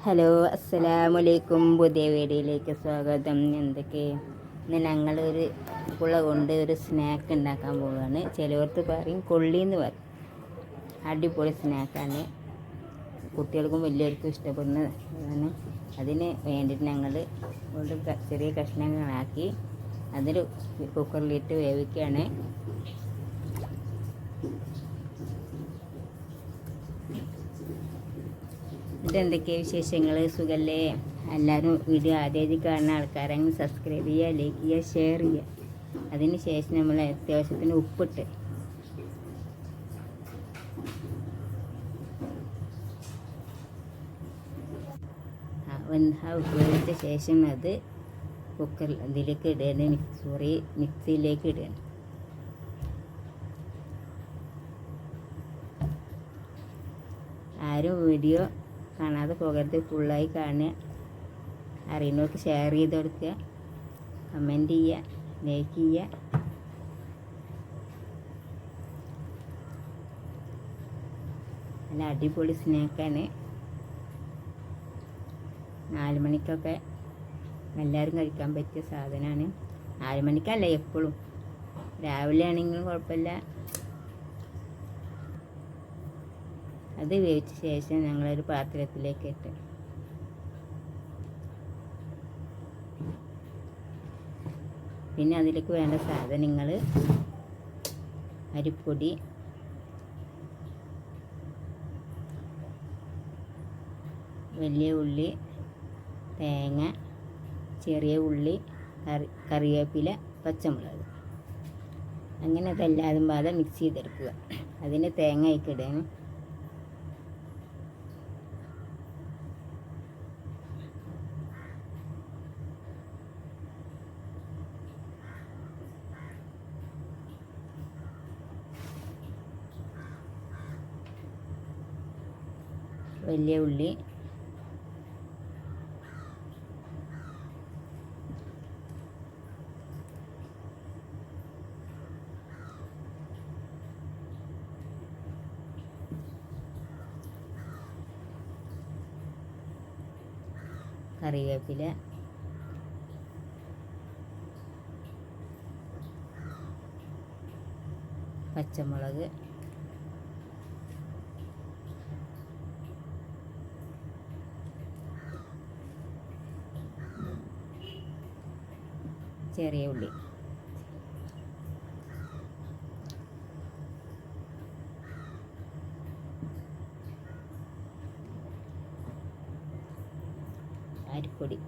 Hello അസ്സലാമലൈക്കും പുതിയ വീഡിയോയിലേക്ക് സ്വാഗതം. എന്തൊക്കെ? ഇന്ന് ഞങ്ങളൊരു കുള കൊണ്ട് ഒരു സ്നാക്ക് ഉണ്ടാക്കാൻ പോവുകയാണ് ചിലവർക്ക് പറയും കൊള്ളി എന്ന് പറയും. അടിപൊളി സ്നാക്കാണ് കുട്ടികൾക്കും വലിയവർക്കും ഇഷ്ടപ്പെടുന്നതാണ് അതിന് വേണ്ടിയിട്ട് ഞങ്ങൾ ക- ചെറിയ കഷ്ണങ്ങളാക്കി അതിൽ കുക്കറിലിട്ട് വേവിക്കുകയാണ് ഇതെന്തൊക്കെയാണ് വിശേഷങ്ങൾ സുഖല്ലേ? എല്ലാവരും വീഡിയോ ആദ്യമായിട്ട് കാണുന്ന ആൾക്കാരെങ്കിൽ സബ്സ്ക്രൈബ് ചെയ്യുക ലൈക്ക് ചെയ്യുക ഷെയർ ചെയ്യുക അതിന് ശേഷം നമ്മൾ അത്യാവശ്യത്തിന് ഉപ്പിട്ട്. ആ, ഉപ്പിട്ട ശേഷം അത് കുക്കർ ഇതിലേക്ക് ഇടുകയാണ് സോറി മിക്സിയിലേക്ക് ഇടുകയാണ് ആരും വീഡിയോ കാണാതെ പോകരുത്. ഫുള്ളായി കാണുക. അറിയുന്നവർക്ക് ഷെയർ ചെയ്ത് കൊടുക്കുക. കമന്റ് ചെയ്യുക. ലൈക്ക് ചെയ്യുക. നല്ല അടിപൊളി സ്നാക്കാണ് നാല് മണിക്കൊക്കെ എല്ലാവരും കഴിക്കാൻ പറ്റിയ സാധനമാണ്. നാല് മണിക്കല്ല എപ്പോഴും. രാവിലെ ആണെങ്കിലും കുഴപ്പമില്ല. അത് വേവിച്ച ശേഷം ഞങ്ങളൊരു പാത്രത്തിലേക്ക് ഇട്ട് പിന്നെ അതിലേക്ക് വേണ്ട സാധനങ്ങൾ അരിപ്പൊടി വലിയ ഉള്ളി തേങ്ങ ചെറിയ ഉള്ളി കറി കറിവേപ്പില പച്ചമുളക്. അങ്ങനെ അതല്ലാതും പാടെ മിക്സ് ചെയ്തെടുക്കുക. അതിന് തേങ്ങ ഇടണം വലിയ ഉള്ളി. കറിവേപ്പില. പച്ചമുളക്. ചെറിയ ഉള്ളി. അരിപ്പൊടി.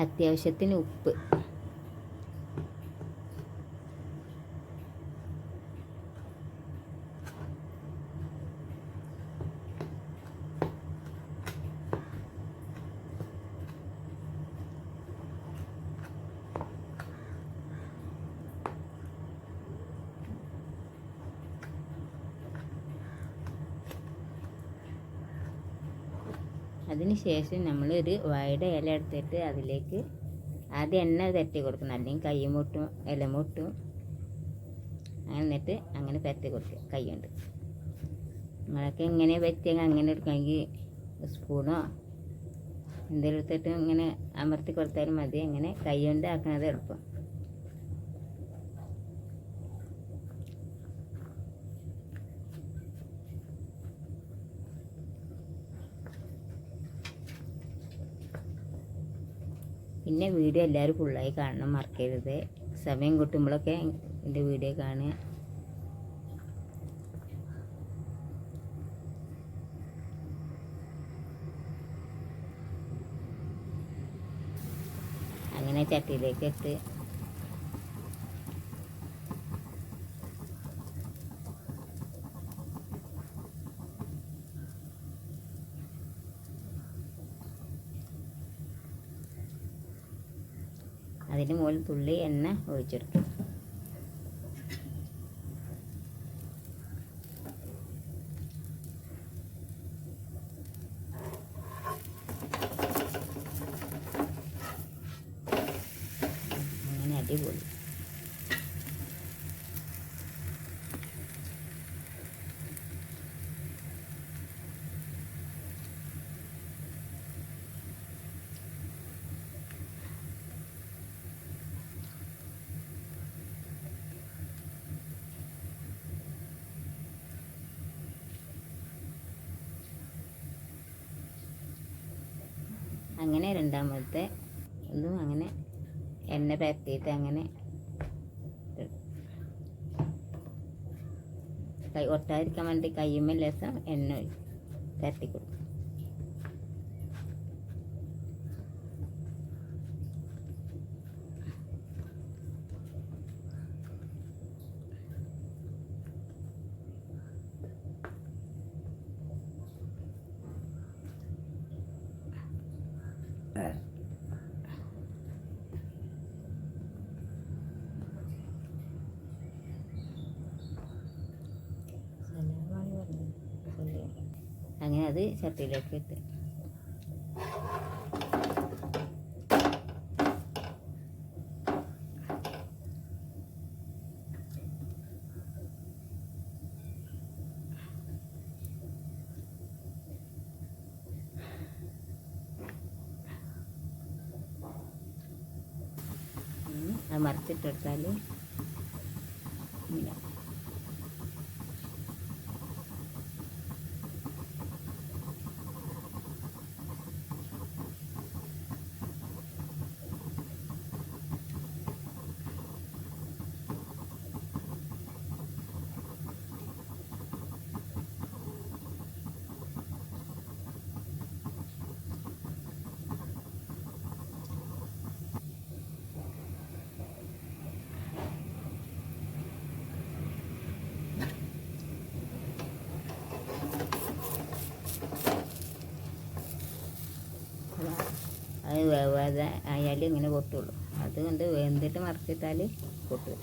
അത്യാവശ്യത്തിന് ഉപ്പ്. അതിന് ശേഷം ഒരു വാഴയുടെ ഇല എടുത്തിട്ട് അതിലേക്ക് ആദ്യം എണ്ണ തട്ടി കൊടുക്കണം. അല്ലെങ്കിൽ കൈ മുട്ടും ഇല മുട്ടും എന്നിട്ട് അങ്ങനെ പരത്തി കൊടുക്കുക. കൈ കൊണ്ട് നിങ്ങളൊക്കെ ഇങ്ങനെ പറ്റിയെങ്കിൽ അങ്ങനെ എടുക്കണമെങ്കിൽ സ്പൂണോ എന്തെങ്കിലും എടുത്തിട്ട് ഇങ്ങനെ അമർത്തി കൊടുത്താലും മതി. അങ്ങനെ കൈ കൊണ്ട് ആക്കണത് എളുപ്പം. പിന്നെ വീഡിയോ എല്ലാവരും ഫുള്ളായി കാണണം മറക്കരുത് സമയം കിട്ടുമ്പോഴൊക്കെ എന്റെ വീഡിയോ കാണുക. അങ്ങനെ ചട്ടിയിലേക്ക് ഇട്ട് അതിന് മുകളിൽ തുള്ളി എണ്ണ ഒഴിച്ചെടുക്കും അങ്ങനെ അടിപൊളി. അങ്ങനെ രണ്ടാമത്തെ ഒന്നും അങ്ങനെ എണ്ണ പരത്തിയിട്ട് അങ്ങനെ. കൈ ഒട്ടാതിരിക്കാൻ വേണ്ടി കയ്യുമ്മ ലേസം എണ്ണ പരത്തി കൊടുക്കും അങ്ങനെ അത് ചട്ടിയിലേക്ക് ഇട്ട്. അത് മറിച്ചിട്ടെടുത്താൽ ഇങ്ങനെ. അത് വേവാതെ ആയാലും ഇങ്ങനെ പൊട്ടുള്ളൂ. അതുകൊണ്ട് വെന്തിട്ട് മറച്ചിട്ടാൽ പൊട്ടില്ല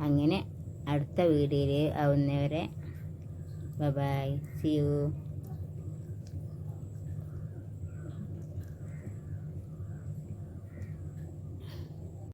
അങ്ങനെ അടുത്ത വീഡിയോയിൽ ആവുന്നവരെ ബൈ സി യു